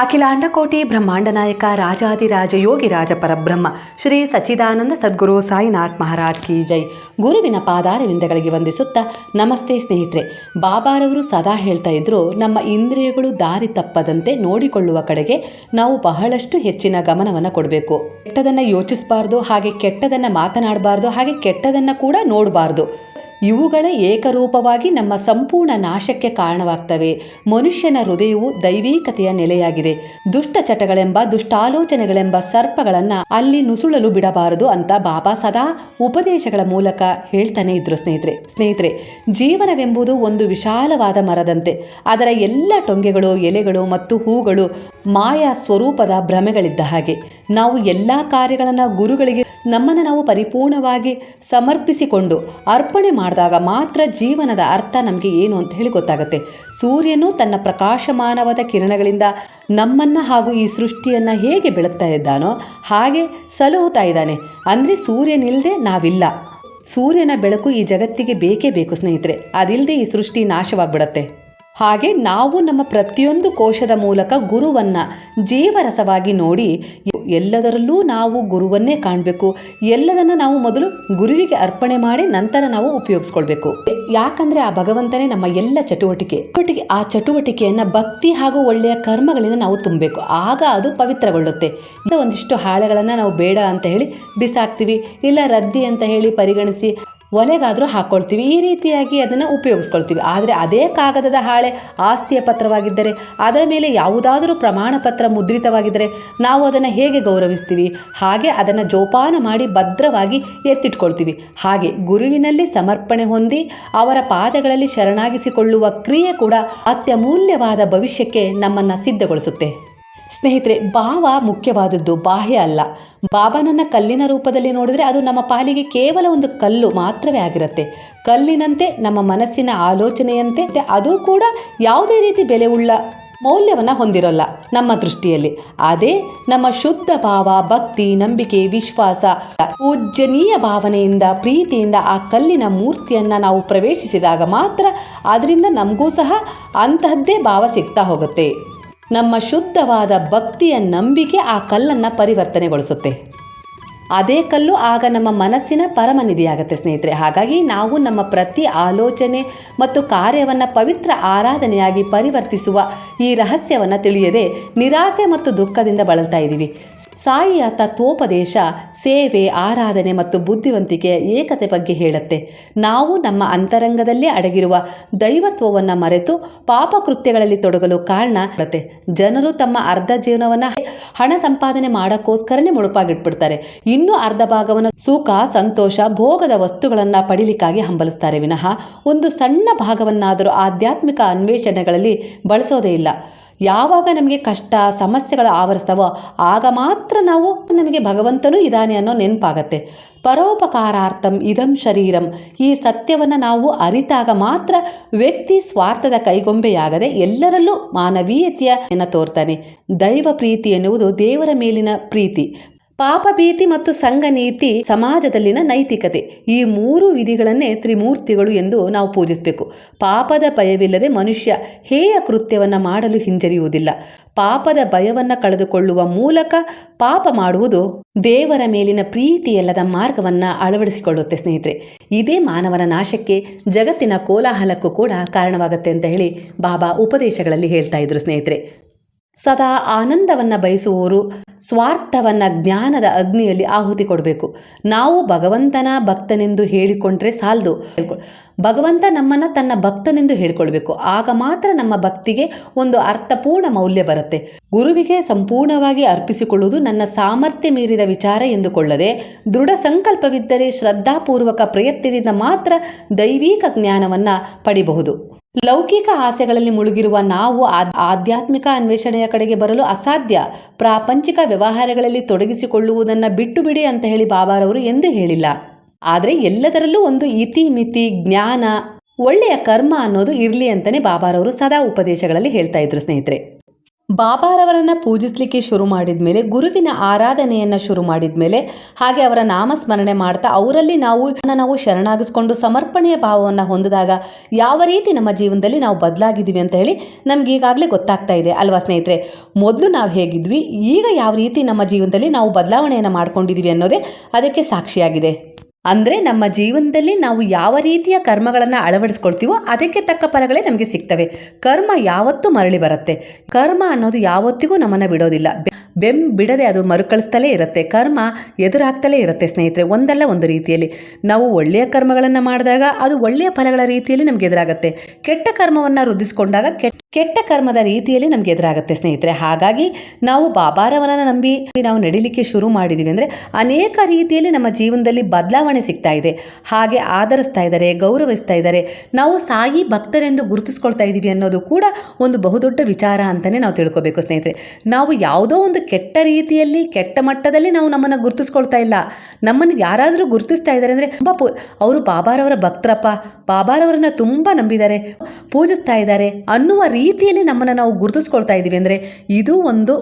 ಅಖಿಲಾಂಡಕೋಟಿ ಬ್ರಹ್ಮಾಂಡ ನಾಯಕ ರಾಜಾದಿರಾಜ ಯೋಗಿ ರಾಜ ಪರಬ್ರಹ್ಮ, ಶ್ರೀ ಸಚ್ಚಿದಾನಂದ ಸದ್ಗುರು ಸಾಯಿನಾಥ್ ಮಹಾರಾಜ್ ಕಿ ಜೈ. ಗುರುವಿನ ಪಾದಾರವಿಂದಗಳಿಗೆ ವಂದಿಸುತ್ತಾ ನಮಸ್ತೆ ಸ್ನೇಹಿತರೆ. ಬಾಬಾರವರು ಸದಾ ಹೇಳ್ತಾ ಇದ್ರು, ನಮ್ಮ ಇಂದ್ರಿಯಗಳು ದಾರಿ ತಪ್ಪದಂತೆ ನೋಡಿಕೊಳ್ಳುವ ಕಡೆಗೆ ನಾವು ಬಹಳಷ್ಟು ಹೆಚ್ಚಿನ ಗಮನವನ್ನು ಕೊಡಬೇಕು. ಕೆಟ್ಟದನ್ನು ಯೋಚಿಸಬಾರ್ದು, ಹಾಗೆ ಕೆಟ್ಟದನ್ನು ಮಾತನಾಡಬಾರ್ದು, ಹಾಗೆ ಕೆಟ್ಟದನ್ನು ಕೂಡ ನೋಡಬಾರ್ದು. ಇವುಗಳೇ ಏಕರೂಪವಾಗಿ ನಮ್ಮ ಸಂಪೂರ್ಣ ನಾಶಕ್ಕೆ ಕಾರಣವಾಗ್ತವೆ. ಮನುಷ್ಯನ ಹೃದಯವು ದೈವೀಕತೆಯ ನೆಲೆಯಾಗಿದೆ. ದುಷ್ಟ ಚಟಗಳೆಂಬ, ದುಷ್ಟಾಲೋಚನೆಗಳೆಂಬ ಸರ್ಪಗಳನ್ನು ಅಲ್ಲಿ ನುಸುಳಲು ಬಿಡಬಾರದು ಅಂತ ಬಾಬಾ ಸದಾ ಉಪದೇಶಗಳ ಮೂಲಕ ಹೇಳ್ತಾನೆ ಇದ್ರು ಸ್ನೇಹಿತರೆ. ಸ್ನೇಹಿತರೆ, ಜೀವನವೆಂಬುದು ಒಂದು ವಿಶಾಲವಾದ ಮರದಂತೆ. ಅದರ ಎಲ್ಲ ಟೊಂಗೆಗಳು, ಎಲೆಗಳು ಮತ್ತು ಹೂಗಳು ಮಾಯಾ ಸ್ವರೂಪದ ಭ್ರಮೆಗಳಿದ್ದ ಹಾಗೆ ನಾವು ಎಲ್ಲ ಕಾರ್ಯಗಳನ್ನು ಗುರುಗಳಿಗೆ ನಮ್ಮನ್ನು ನಾವು ಪರಿಪೂರ್ಣವಾಗಿ ಸಮರ್ಪಿಸಿಕೊಂಡು ಅರ್ಪಣೆ ಮಾಡಿದಾಗ ಮಾತ್ರ ಜೀವನದ ಅರ್ಥ ನಮಗೆ ಏನು ಅಂತ ಹೇಳಿ ಗೊತ್ತಾಗುತ್ತೆ. ಸೂರ್ಯನು ತನ್ನ ಪ್ರಕಾಶಮಾನವಾದ ಕಿರಣಗಳಿಂದ ನಮ್ಮನ್ನು ಹಾಗೂ ಈ ಸೃಷ್ಟಿಯನ್ನು ಹೇಗೆ ಬೆಳಗ್ತಾ ಇದ್ದಾನೋ ಹಾಗೆ ಸಲಹುತ್ತಾ ಇದ್ದಾನೆ. ಅಂದರೆ ಸೂರ್ಯನಿಲ್ಲದೆ ನಾವಿಲ್ಲ. ಸೂರ್ಯನ ಬೆಳಕು ಈ ಜಗತ್ತಿಗೆ ಬೇಕೇ ಬೇಕು ಸ್ನೇಹಿತರೆ. ಅದಿಲ್ಲದೆ ಈ ಸೃಷ್ಟಿ ನಾಶವಾಗ್ಬಿಡತ್ತೆ. ಹಾಗೆ ನಾವು ನಮ್ಮ ಪ್ರತಿಯೊಂದು ಕೋಶದ ಮೂಲಕ ಗುರುವನ್ನ ಜೀವರಸವಾಗಿ ನೋಡಿ ಎಲ್ಲದರಲ್ಲೂ ನಾವು ಗುರುವನ್ನೇ ಕಾಣಬೇಕು. ಎಲ್ಲದನ್ನು ನಾವು ಮೊದಲು ಗುರುವಿಗೆ ಅರ್ಪಣೆ ಮಾಡಿ ನಂತರ ನಾವು ಉಪಯೋಗಿಸ್ಕೊಳ್ಬೇಕು. ಯಾಕಂದ್ರೆ ಆ ಭಗವಂತನೇ ನಮ್ಮ ಎಲ್ಲ ಚಟುವಟಿಕೆ. ಒಟ್ಟಿಗೆ ಆ ಚಟುವಟಿಕೆಯನ್ನು ಭಕ್ತಿ ಹಾಗೂ ಒಳ್ಳೆಯ ಕರ್ಮಗಳಿಂದ ನಾವು ತುಂಬಬೇಕು. ಆಗ ಅದು ಪವಿತ್ರಗೊಳ್ಳುತ್ತೆ. ಒಂದಿಷ್ಟು ಹಾಳೆಗಳನ್ನು ನಾವು ಬೇಡ ಅಂತ ಹೇಳಿ ಬಿಸಾಕ್ತೀವಿ, ಇಲ್ಲ ರದ್ದಿ ಅಂತ ಹೇಳಿ ಪರಿಗಣಿಸಿ ಒಲೆಗಾದರೂ ಹಾಕ್ಕೊಳ್ತೀವಿ ಈ ರೀತಿಯಾಗಿ ಅದನ್ನು ಉಪಯೋಗಿಸ್ಕೊಳ್ತೀವಿ. ಆದರೆ ಅದೇ ಕಾಗದದ ಹಾಳೆ ಆಸ್ತಿಯ ಪತ್ರವಾಗಿದ್ದರೆ, ಅದರ ಮೇಲೆ ಯಾವುದಾದರೂ ಪ್ರಮಾಣ ಪತ್ರ ಮುದ್ರಿತವಾಗಿದ್ದರೆ ನಾವು ಅದನ್ನು ಹೇಗೆ ಗೌರವಿಸ್ತೀವಿ? ಹಾಗೆ ಅದನ್ನು ಜೋಪಾನ ಮಾಡಿ ಭದ್ರವಾಗಿ ಎತ್ತಿಟ್ಕೊಳ್ತೀವಿ. ಹಾಗೆ ಗುರುವಿನಲ್ಲಿ ಸಮರ್ಪಣೆ ಹೊಂದಿ ಅವರ ಪಾದಗಳಲ್ಲಿ ಶರಣಾಗಿಸಿಕೊಳ್ಳುವ ಕ್ರಿಯೆ ಕೂಡ ಅತ್ಯಮೂಲ್ಯವಾದ ಭವಿಷ್ಯಕ್ಕೆ ನಮ್ಮನ್ನು ಸಿದ್ಧಗೊಳಿಸುತ್ತೆ. ಸ್ನೇಹಿತರೆ, ಭಾವ ಮುಖ್ಯವಾದದ್ದು ಬಾಹ್ಯ ಅಲ್ಲ. ಬಾಬಾನನ್ನ ಕಲ್ಲಿನ ರೂಪದಲ್ಲಿ ನೋಡಿದರೆ ಅದು ನಮ್ಮ ಪಾಲಿಗೆ ಕೇವಲ ಒಂದು ಕಲ್ಲು ಮಾತ್ರವೇ ಆಗಿರುತ್ತೆ. ಕಲ್ಲಿನಂತೆ, ನಮ್ಮ ಮನಸ್ಸಿನ ಆಲೋಚನೆಯಂತೆ ಅದು ಕೂಡ ಯಾವುದೇ ರೀತಿ ಬೆಲೆ ಉಳ್ಳ ಮೌಲ್ಯವನ್ನು ಹೊಂದಿರೋಲ್ಲ ನಮ್ಮ ದೃಷ್ಟಿಯಲ್ಲಿ. ಅದೇ ನಮ್ಮ ಶುದ್ಧ ಭಾವ, ಭಕ್ತಿ, ನಂಬಿಕೆ, ವಿಶ್ವಾಸ, ಪೂಜ್ಯನೀಯ ಭಾವನೆಯಿಂದ, ಪ್ರೀತಿಯಿಂದ ಆ ಕಲ್ಲಿನ ಮೂರ್ತಿಯನ್ನು ನಾವು ಪ್ರವೇಶಿಸಿದಾಗ ಮಾತ್ರ ಅದರಿಂದ ನಮಗೂ ಸಹ ಅಂತಹದ್ದೇ ಭಾವ ಸಿಗ್ತಾ ಹೋಗುತ್ತೆ. ನಮ್ಮ ಶುದ್ಧವಾದ ಭಕ್ತಿಯ ನಂಬಿಕೆ ಆ ಕಲ್ಲನ್ನು ಪರಿವರ್ತನೆಗೊಳಿಸುತ್ತೆ. ಅದೇ ಕಲ್ಲು ಆಗ ನಮ್ಮ ಮನಸ್ಸಿನ ಪರಮನಿಧಿಯಾಗತ್ತೆ ಸ್ನೇಹಿತರೆ. ಹಾಗಾಗಿ ನಾವು ನಮ್ಮ ಪ್ರತಿ ಆಲೋಚನೆ ಮತ್ತು ಕಾರ್ಯವನ್ನು ಪವಿತ್ರ ಆರಾಧನೆಯಾಗಿ ಪರಿವರ್ತಿಸುವ ಈ ರಹಸ್ಯವನ್ನು ತಿಳಿಯದೆ ನಿರಾಸೆ ಮತ್ತು ದುಃಖದಿಂದ ಬಳಲ್ತಾ ಇದ್ದೀವಿ. ಸಾಯಿಯ ತತ್ವೋಪದೇಶ, ಸೇವೆ, ಆರಾಧನೆ ಮತ್ತು ಬುದ್ಧಿವಂತಿಕೆಯ ಏಕತೆ ಬಗ್ಗೆ ಹೇಳುತ್ತೆ. ನಾವು ನಮ್ಮ ಅಂತರಂಗದಲ್ಲೇ ಅಡಗಿರುವ ದೈವತ್ವವನ್ನು ಮರೆತು ಪಾಪಕೃತ್ಯಗಳಲ್ಲಿ ತೊಡಗಲು ಕಾರಣ ಜನರು ತಮ್ಮ ಅರ್ಧ ಜೀವನವನ್ನು ಹಣ ಸಂಪಾದನೆ ಮಾಡೋಕ್ಕೋಸ್ಕರನೇ ಮುಡುಪಾಗಿಟ್ಬಿಡ್ತಾರೆ ಇನ್ನೂ ಅರ್ಧ ಭಾಗವನ್ನು ಸುಖ, ಸಂತೋಷ, ಭೋಗದ ವಸ್ತುಗಳನ್ನು ಪಡೀಲಿಕ್ಕಾಗಿ ಹಂಬಲಿಸ್ತಾರೆ. ವಿನಃ ಒಂದು ಸಣ್ಣ ಭಾಗವನ್ನಾದರೂ ಆಧ್ಯಾತ್ಮಿಕ ಅನ್ವೇಷಣೆಗಳಲ್ಲಿ ಬಳಸೋದೇ ಇಲ್ಲ. ಯಾವಾಗ ನಮಗೆ ಕಷ್ಟ, ಸಮಸ್ಯೆಗಳು ಆವರಿಸ್ತಾವೋ ಆಗ ಮಾತ್ರ ನಾವು ನಮಗೆ ಭಗವಂತನೂ ಇದ್ದಾನೆ ಅನ್ನೋ ನೆನಪಾಗತ್ತೆ. ಪರೋಪಕಾರಾರ್ಥಂ ಇದಂ ಶರೀರಂ. ಈ ಸತ್ಯವನ್ನು ನಾವು ಅರಿತಾಗ ಮಾತ್ರ ವ್ಯಕ್ತಿ ಸ್ವಾರ್ಥದ ಕೈಗೊಂಬೆಯಾಗದೆ ಎಲ್ಲರಲ್ಲೂ ಮಾನವೀಯತೆಯನ್ನು ತೋರ್ತಾನೆ. ದೈವ ಪ್ರೀತಿ ಎನ್ನುವುದು ದೇವರ ಮೇಲಿನ ಪ್ರೀತಿ. ಪಾಪ ಭೀತಿ ಮತ್ತು ಸಂಘ ನೀತಿ ಸಮಾಜದಲ್ಲಿನ ನೈತಿಕತೆ. ಈ ಮೂರು ವಿಧಿಗಳನ್ನೇ ತ್ರಿಮೂರ್ತಿಗಳು ಎಂದು ನಾವು ಪೂಜಿಸಬೇಕು. ಪಾಪದ ಭಯವಿಲ್ಲದೆ ಮನುಷ್ಯ ಹೇಯ ಕೃತ್ಯವನ್ನು ಮಾಡಲು ಹಿಂಜರಿಯುವುದಿಲ್ಲ. ಪಾಪದ ಭಯವನ್ನು ಕಳೆದುಕೊಳ್ಳುವ ಮೂಲಕ ಪಾಪ ಮಾಡುವುದು ದೇವರ ಮೇಲಿನ ಪ್ರೀತಿಯಲ್ಲದ ಮಾರ್ಗವನ್ನು ಅಳವಡಿಸಿಕೊಳ್ಳುತ್ತೆ ಸ್ನೇಹಿತರೆ. ಇದೇ ಮಾನವನ ನಾಶಕ್ಕೆ ಜಗತ್ತಿನ ಕೋಲಾಹಲಕ್ಕೂ ಕೂಡ ಕಾರಣವಾಗುತ್ತೆ ಅಂತ ಹೇಳಿ ಬಾಬಾ ಉಪದೇಶಗಳಲ್ಲಿ ಹೇಳ್ತಾ ಇದ್ರು ಸ್ನೇಹಿತರೆ. ಸದಾ ಆನಂದವನ್ನು ಬಯಸುವವರು ಸ್ವಾರ್ಥವನ್ನು ಜ್ಞಾನದ ಅಗ್ನಿಯಲ್ಲಿ ಆಹುತಿ ಕೊಡಬೇಕು. ನಾವು ಭಗವಂತನ ಭಕ್ತನೆಂದು ಹೇಳಿಕೊಂಡ್ರೆ ಸಾಲದು. ಭಗವಂತ ನಮ್ಮನ್ನು ತನ್ನ ಭಕ್ತನೆಂದು ಹೇಳ್ಕೊಳ್ಬೇಕು. ಆಗ ಮಾತ್ರ ನಮ್ಮ ಭಕ್ತಿಗೆ ಒಂದು ಅರ್ಥಪೂರ್ಣ ಮೌಲ್ಯ ಬರುತ್ತೆ. ಗುರುವಿಗೆ ಸಂಪೂರ್ಣವಾಗಿ ಅರ್ಪಿಸಿಕೊಳ್ಳುವುದು ನನ್ನ ಸಾಮರ್ಥ್ಯ ಮೀರಿದ ವಿಚಾರ ಎಂದುಕೊಳ್ಳದೆ, ದೃಢ ಸಂಕಲ್ಪವಿದ್ದರೆ ಶ್ರದ್ಧಾಪೂರ್ವಕ ಪ್ರಯತ್ನದಿಂದ ಮಾತ್ರ ದೈವಿಕ ಜ್ಞಾನವನ್ನು ಪಡಿಬಹುದು. ಲೌಕಿಕ ಆಸೆಗಳಲ್ಲಿ ಮುಳುಗಿರುವ ನಾವು ಆಧ್ಯಾತ್ಮಿಕ ಅನ್ವೇಷಣೆಯ ಕಡೆಗೆ ಬರಲು ಅಸಾಧ್ಯ. ಪ್ರಾಪಂಚಿಕ ವ್ಯವಹಾರಗಳಲ್ಲಿ ತೊಡಗಿಸಿಕೊಳ್ಳುವುದನ್ನು ಬಿಟ್ಟು ಬಿಡಿ ಅಂತ ಹೇಳಿ ಬಾಬಾರವರು ಎಂದು ಹೇಳಿಲ್ಲ. ಆದರೆ ಎಲ್ಲದರಲ್ಲೂ ಒಂದು ಇತಿ ಮಿತಿ, ಜ್ಞಾನ, ಒಳ್ಳೆಯ ಕರ್ಮ ಅನ್ನೋದು ಇರಲಿ ಅಂತಲೇ ಬಾಬಾರವರು ಸದಾ ಉಪದೇಶಗಳಲ್ಲಿ ಹೇಳ್ತಾ ಇದ್ರು ಸ್ನೇಹಿತರೆ. ಬಾಬಾರವರನ್ನು ಪೂಜಿಸಲಿಕ್ಕೆ ಶುರು ಮಾಡಿದ ಮೇಲೆ ಗುರುವಿನ ಆರಾಧನೆಯನ್ನು ಶುರು ಮಾಡಿದ ಮೇಲೆ ಹಾಗೆ ಅವರ ನಾಮಸ್ಮರಣೆ ಮಾಡ್ತಾ ಅವರಲ್ಲಿ ನಾವು ನಾವು ಶರಣಾಗಿಸ್ಕೊಂಡು ಸಮರ್ಪಣೆಯ ಭಾವವನ್ನು ಹೊಂದಿದಾಗ ಯಾವ ರೀತಿ ನಮ್ಮ ಜೀವನದಲ್ಲಿ ನಾವು ಬದಲಾಗಿದ್ದೀವಿ ಅಂತ ಹೇಳಿ ನಮ್ಗೆ ಈಗಾಗಲೇ ಗೊತ್ತಾಗ್ತಾ ಇದೆ ಅಲ್ವಾ ಸ್ನೇಹಿತರೆ? ಮೊದಲು ನಾವು ಹೇಗಿದ್ವಿ, ಈಗ ಯಾವ ರೀತಿ ನಮ್ಮ ಜೀವನದಲ್ಲಿ ನಾವು ಬದಲಾವಣೆಯನ್ನು ಮಾಡ್ಕೊಂಡಿದ್ದೀವಿ ಅನ್ನೋದೇ ಅದಕ್ಕೆ ಸಾಕ್ಷಿಯಾಗಿದೆ. ಅಂದರೆ ನಮ್ಮ ಜೀವನದಲ್ಲಿ ನಾವು ಯಾವ ರೀತಿಯ ಕರ್ಮಗಳನ್ನು ಅಳವಡಿಸ್ಕೊಳ್ತೀವೋ ಅದಕ್ಕೆ ತಕ್ಕ ಫಲಗಳೇ ನಮಗೆ ಸಿಗ್ತವೆ. ಕರ್ಮ ಯಾವತ್ತೂ ಮರಳಿ ಬರುತ್ತೆ. ಕರ್ಮ ಅನ್ನೋದು ಯಾವತ್ತಿಗೂ ನಮ್ಮನ್ನು ಬಿಡೋದಿಲ್ಲ. ಬೆ- ಬಿಡದೆ ಅದು ಮರುಕಳಿಸ್ತಲೇ ಇರುತ್ತೆ. ಕರ್ಮ ಎದುರಾಗ್ತಲೇ ಇರುತ್ತೆ ಸ್ನೇಹಿತರೆ, ಒಂದಲ್ಲ ಒಂದು ರೀತಿಯಲ್ಲಿ. ನಾವು ಒಳ್ಳೆಯ ಕರ್ಮಗಳನ್ನು ಮಾಡಿದಾಗ ಅದು ಒಳ್ಳೆಯ ಫಲಗಳ ರೀತಿಯಲ್ಲಿ ನಮಗೆ ಎದುರಾಗುತ್ತೆ. ಕೆಟ್ಟ ಕರ್ಮವನ್ನು ವೃದ್ಧಿಸ್ಕೊಂಡಾಗ ಕೆಟ್ಟ ಕೆಟ್ಟ ಕರ್ಮದ ರೀತಿಯಲ್ಲಿ ನಮ್ಗೆ ಎದುರಾಗುತ್ತೆ ಸ್ನೇಹಿತರೆ. ಹಾಗಾಗಿ ನಾವು ಬಾಬಾರವರನ್ನು ನಂಬಿ ನಾವು ನಡಿಲಿಕ್ಕೆ ಶುರು ಮಾಡಿದ್ದೀವಿ ಅಂದರೆ ಅನೇಕ ರೀತಿಯಲ್ಲಿ ನಮ್ಮ ಜೀವನದಲ್ಲಿ ಬದಲಾವಣೆ ಸಿಗ್ತಾ ಇದೆ. ಹಾಗೆ ಆಧರಿಸ್ತಾ ಇದ್ದಾರೆ, ಗೌರವಿಸ್ತಾ ಇದ್ದಾರೆ. ನಾವು ಸಾಯಿ ಭಕ್ತರೆಂದು ಗುರುತಿಸ್ಕೊಳ್ತಾ ಇದ್ದೀವಿ ಅನ್ನೋದು ಕೂಡ ಒಂದು ಬಹುದೊಡ್ಡ ವಿಚಾರ ಅಂತಲೇ ನಾವು ತಿಳ್ಕೊಬೇಕು ಸ್ನೇಹಿತರೆ. ನಾವು ಯಾವುದೋ ಒಂದು ಕೆಟ್ಟ ರೀತಿಯಲ್ಲಿ, ಕೆಟ್ಟ ಮಟ್ಟದಲ್ಲಿ ನಾವು ನಮ್ಮನ್ನು ಗುರುತಿಸ್ಕೊಳ್ತಾ ಇಲ್ಲ. ನಮ್ಮನ್ನು ಯಾರಾದರೂ ಗುರುತಿಸ್ತಾ ಇದ್ದಾರೆ ಅಂದರೆ ತುಂಬ ಅವರು ಬಾಬಾರವರ ಭಕ್ತರಪ್ಪ, ಬಾಬಾರವರನ್ನ ತುಂಬ ನಂಬಿದ್ದಾರೆ, ಪೂಜಿಸ್ತಾ ಇದ್ದಾರೆ ಅನ್ನುವ ರೀತಿಯಲ್ಲಿ ನಮ್ಮನ್ನು ನಾವು ಗುರುತಿಸ್ಕೊಳ್ತಾ ಇದ್ದೀವಿ ಅಂದರೆ ಇದು ಒಂದು